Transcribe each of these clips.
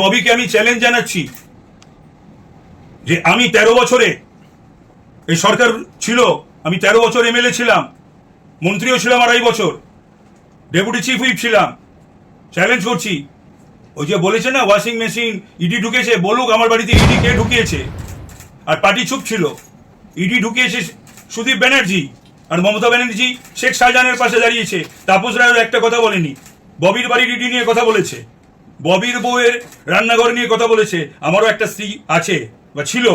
ববিকে আমি চ্যালেঞ্জ জানাচ্ছি, যে আমি তেরো বছরে এই সরকার ছিল, আমি তেরো বছর এমএলএ ছিলাম, মন্ত্রীও ছিলাম আড়াই বছর ডেপুটি চিফ হুইপ ছিলাম চ্যালেঞ্জ করছি। ওই যে বলেছে না ওয়াশিং মেশিন ইডি ঢুকেছে, বলুক আমার বাড়িতে ইডি কে ঢুকিয়েছে। আর পার্টি চুপ ছিল। ইডি ঢুকিয়েছে সুদীপ ব্যানার্জি আর মমতা ব্যানার্জি, শেখ শাহজাহানের পাশে দাঁড়িয়েছে। তাপস রায়ের একটা কথা বলেনি। ববির বাড়ির ইডি নিয়ে কথা বলেছে। ববির বউয়ের রান্নাঘর নিয়ে কথা বলেছে। আমারও একটা স্ত্রী আছে, বা ছিল।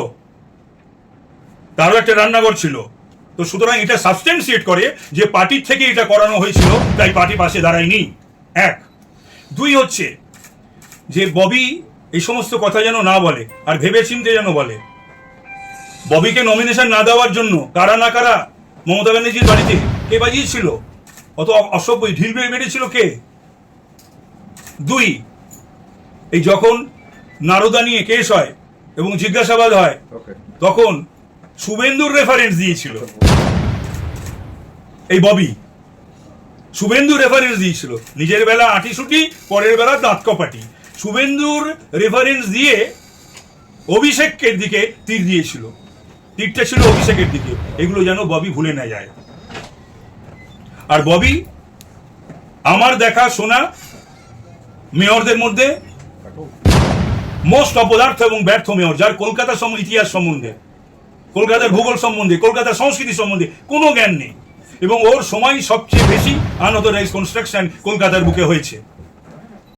তারও একটা রান্নাঘর ছিল। তো সুতরাং এটা সাবস্টেন্সিয়েট করে যে পার্টির থেকে এটা করানো হয়েছিল, তাই পার্টি পাশে দাঁড়ায়নি। এক। দুই হচ্ছে যে ববি এই সমস্ত কথা যেন না বলে, আর ভেবে চিনতে যেন বলে। ববিকে নমিনেশন না দেওয়ার জন্য কারা না কারা মমতা ব্যানার্জির বাড়িতে কে বাজিয়েছিল? অত অসভ্য ঢিল মেরেছিল কে? দুই। এই যখন নারদা নিয়ে কেস হয় এবং জিজ্ঞাসাবাদ হয় তখন শুভেন্দুর রেফারেন্স দিয়েছিল। এই ববি শুভেন্দু রেফারেন্স দিয়েছিল। নিজের বেলা আটি সুটি পরের বেলা দাঁত কপাটি। শুভেন্দুর রেফারেন্স দিয়ে অভিষেকের দিকে তীর দিয়েছিল। তীরটা ছিল অভিষেকের দিকে। এগুলো যেন ববি ভুলে না যায়। আর ববি আমার দেখা শোনা মেয়রদের মধ্যে মোস্ট অপদার্থ এবং ব্যর্থ মেয়র যার কলকাতা ইতিহাস সম্বন্ধে, কলকাতার ভূগোল সম্বন্ধে, কলকাতার সংস্কৃতি সম্বন্ধে কোনো জ্ঞান নেই। এবং ওর সময় সবচেয়ে বেশি আনন্দ আনঅথরাইজ কনস্ট্রাকশন কলকাতার বুকে হয়েছে।